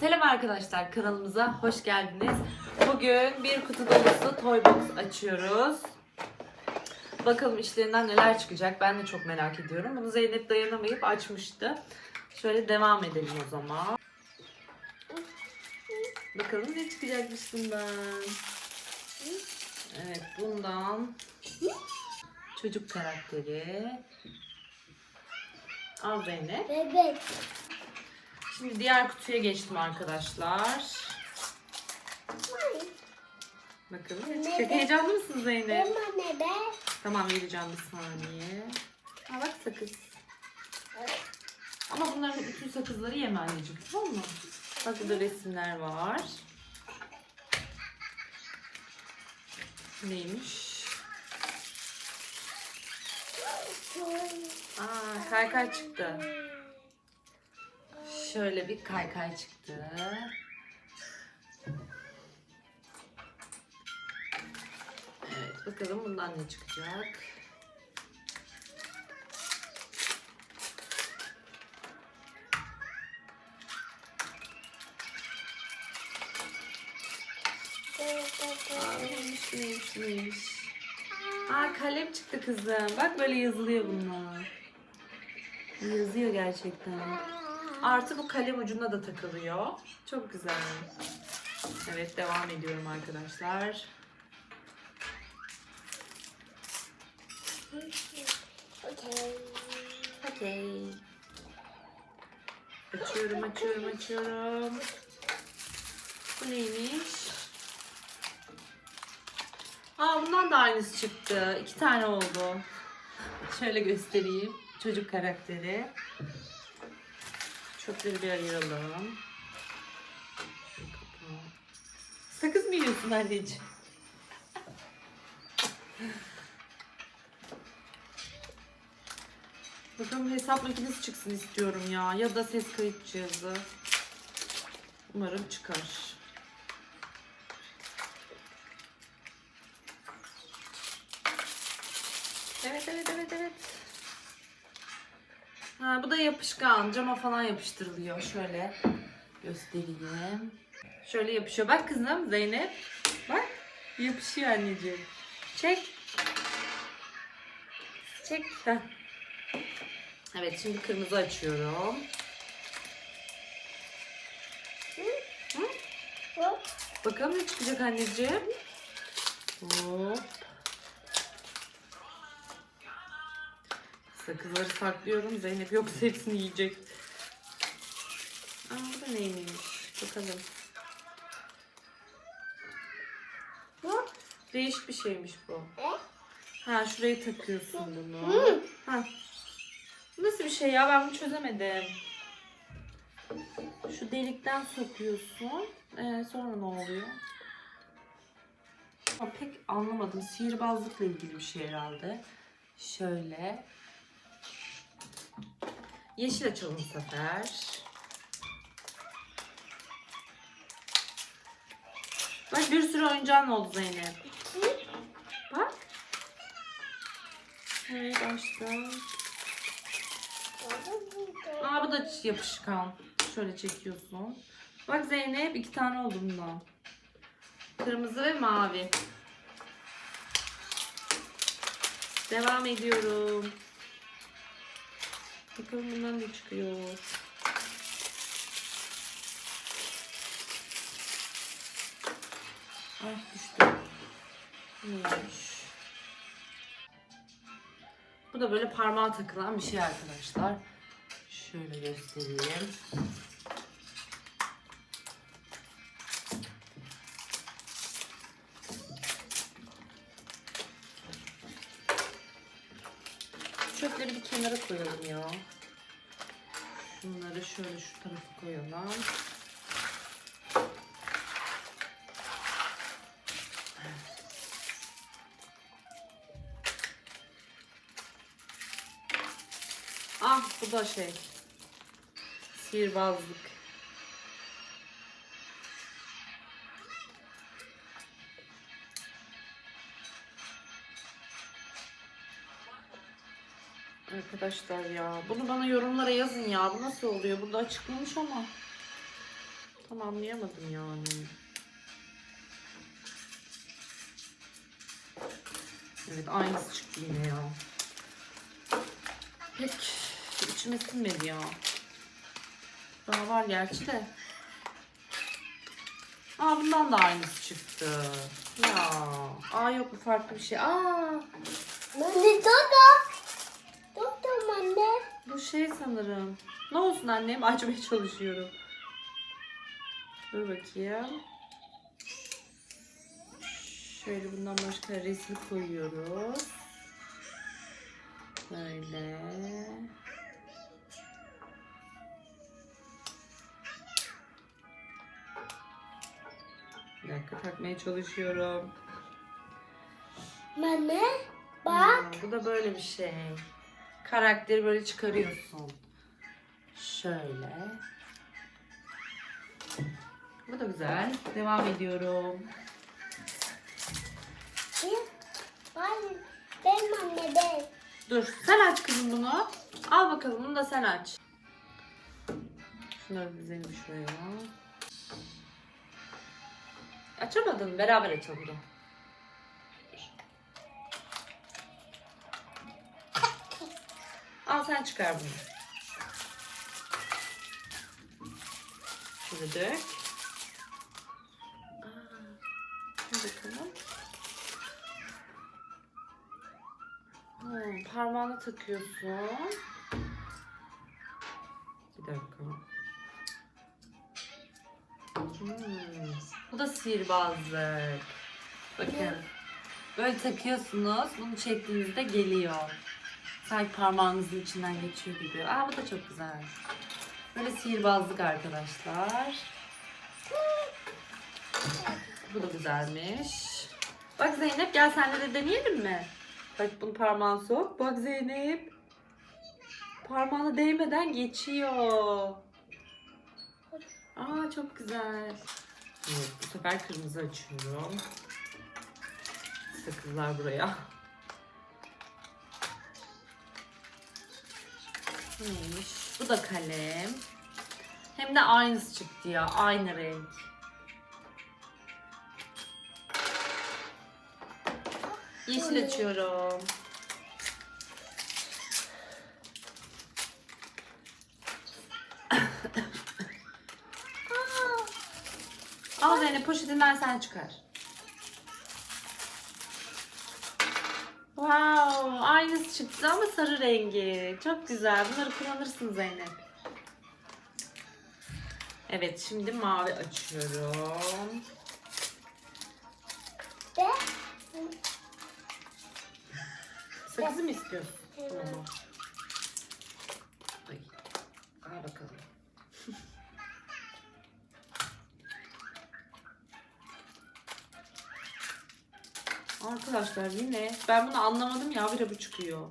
Selam arkadaşlar kanalımıza hoş geldiniz. Bugün bir kutu dolusu toy box açıyoruz. Bakalım içlerinden neler çıkacak ben de çok merak ediyorum. Bunu Zeynep dayanamayıp açmıştı. Şöyle devam edelim o zaman. Bakalım ne çıkacakmış bundan. Evet bundan çocuk karakteri. Al Zeynep. Bebek. Şimdi diğer kutuya geçtim arkadaşlar. Bakalım çıkacak. Heyecanlı mısın Zeynep? Anne be. Tamam vereceğim bir saniye. Ha bak sakız. Ama bunların bütün sakızları yeme anneciğim tamam mı? Bak burada resimler var. Neymiş? Aa kaykay çıktı. Şöyle bir kaykay çıktı. Evet bakalım bundan ne çıkacak. Aa, neymiş neymiş neymiş. Aa kalem çıktı kızım. Bak böyle yazılıyor bunlar. Yazıyor gerçekten. Artı bu kalem ucuna da takılıyor. Çok güzel. Evet devam ediyorum arkadaşlar. Okey. Okey. Açıyorum, açıyorum, açıyorum. Bu neymiş? Aa bundan da aynısı çıktı. İki tane oldu. Şöyle göstereyim. Çocuk karakteri. Çöpleri bir ayıralım. Sakız mı yiyorsun anneciğim? Bakalım hesap makinesi çıksın istiyorum ya. Ya da ses kayıt cihazı. Umarım çıkar. Evet evet evet evet. Ha, bu da yapışkan. Cama falan yapıştırılıyor. Şöyle göstereyim. Şöyle yapışıyor. Bak kızım Zeynep. Bak. Yapışıyor anneciğim. Çek. Çek. Heh. Evet şimdi kırmızı açıyorum. Bakalım ne çıkacak anneciğim. Hop. Sakızları saklıyorum. Zeynep yoksa hepsini yiyecek. Aa bu da neymiş? Bakalım. Hop. Değişik bir şeymiş bu. Ha şuraya takıyorsun bunu. Ha. Bu Nasıl bir şey ya ben bunu çözemedim. Şu delikten sokuyorsun. Ee, sonra ne oluyor? Ama pek anlamadım. Sihirbazlıkla ilgili bir şey herhalde. Şöyle. Yeşil açalım bu sefer. Bak bir sürü oyuncağın oldu Zeynep. Bak. Evet açtım. Aa bu da yapışkan. Şöyle çekiyorsun. Bak Zeynep iki tane oldu bundan. Kırmızı ve mavi. Devam ediyorum. Bakalım bundan ne çıkıyor. Ay düştü. Neymiş? Bu da böyle parmağa takılan bir şey arkadaşlar. Şöyle göstereyim. Çöpleri bir kenara koyalım ya. Şunları şöyle şu tarafa koyalım. Ah bu da şey. Sihirbazlık. Arkadaşlar ya bunu bana yorumlara yazın ya. Bu nasıl oluyor? Burada açıklamış ama. Tamamlayamadım yani. Evet aynısı çıktı yine ya. Pek içime sinmedi ya. Daha var gerçi de. Aa bundan da aynısı çıktı. Ya. Aa yok bu farklı bir şey. Aa Anne şey sanırım. Ne olsun annem açmaya çalışıyorum. Dur bakayım. Şöyle bundan başka resmi koyuyoruz. Böyle. Bir dakika takmaya çalışıyorum. Anne. Bak. Hmm, bu da böyle bir şey. Karakteri böyle çıkarıyorsun. Şöyle. Bu da güzel. Devam ediyorum. Ben, benim anne ben. Dur sen aç kızım bunu. Al bakalım bunu da sen aç. Şunları dizelim şuraya. Açamadın. Beraber açalım. Al sen çıkar bunu. Şöyle dök. Bakalım. Hmm, parmağına takıyorsun. Bir dakika. Hmm, bu da sihirbazlık. Bakın. Böyle takıyorsunuz. Bunu çektiğinizde geliyor. Sanki parmağınızın içinden geçiyor gibi. Aa bu da çok güzel. Böyle sihirbazlık arkadaşlar. Bu da güzelmiş. Bak Zeynep gel senle de deneyelim mi? Bak bunu parmağına sok. Bak Zeynep. Parmağına değmeden geçiyor. Aa çok güzel. Evet, bu sefer kırmızı açıyorum. Sakızlar buraya. Neymiş? Bu da kalem. Hem de aynısı çıktı ya. Aynı renk. Yeşil açıyorum. Al Zeynep poşetinden sen çıkar. Wow, aynısı çıktı ama sarı rengi. Çok güzel. Bunları kullanırsın Zeynep. Evet, şimdi mavi açıyorum. Sakızı mı istiyorsun? Tamam. Ay. Al bakalım. Arkadaşlar yine ben bunu anlamadım ya bir bu çıkıyor.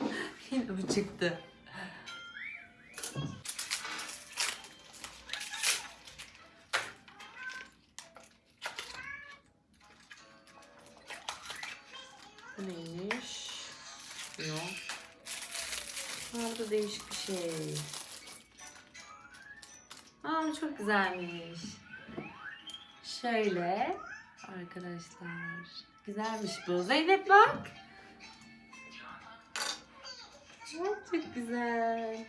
yine bu çıktı. Bu neymiş? Yok. Ha, bu da değişik bir şey. Aa çok güzelmiş. Şöyle arkadaşlar. Güzelmiş bu. Zeynep bak. Çok güzel.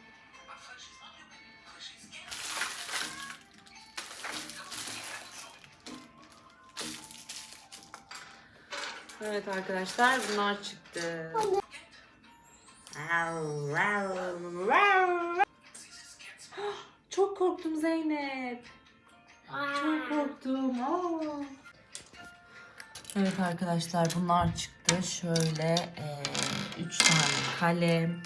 Evet arkadaşlar bunlar çıktı. Çok korktum Zeynep. Çok korktum. Aa. Evet arkadaşlar bunlar çıktı. Şöyle eee, üç tane kalem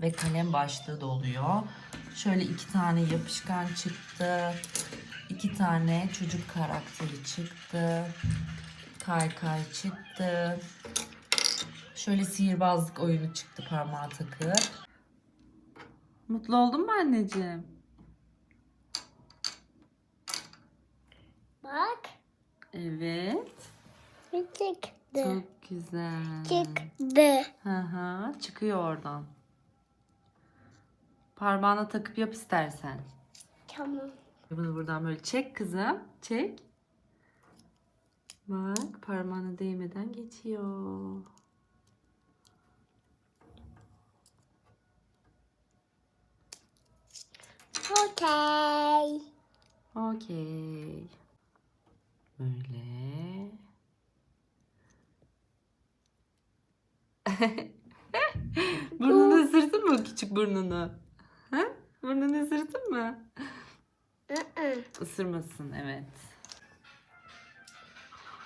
ve kalem başlığı da oluyor. Şöyle iki tane yapışkan çıktı. iki tane çocuk karakteri çıktı. Kaykay çıktı. Şöyle sihirbazlık oyunu çıktı parmağa takıp. Mutlu oldun mu anneciğim? bak. Evet. Çıktı. Çok güzel. Çıktı. Hı hı. Çıkıyor oradan. Parmağına takıp yap istersen. Tamam. Bunu buradan böyle çek kızım. Çek. Bak parmağına değmeden geçiyor. Okey. Okey. Böyle. burnunu ısırdın mı küçük burnunu? Ha? Burnunu ısırdın mı? Isırmasın evet.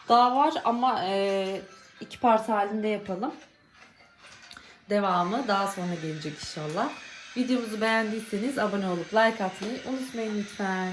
Daha var ama e, iki parça halinde yapalım. Devamı daha sonra gelecek inşallah. Videomuzu beğendiyseniz abone olup like atmayı unutmayın lütfen.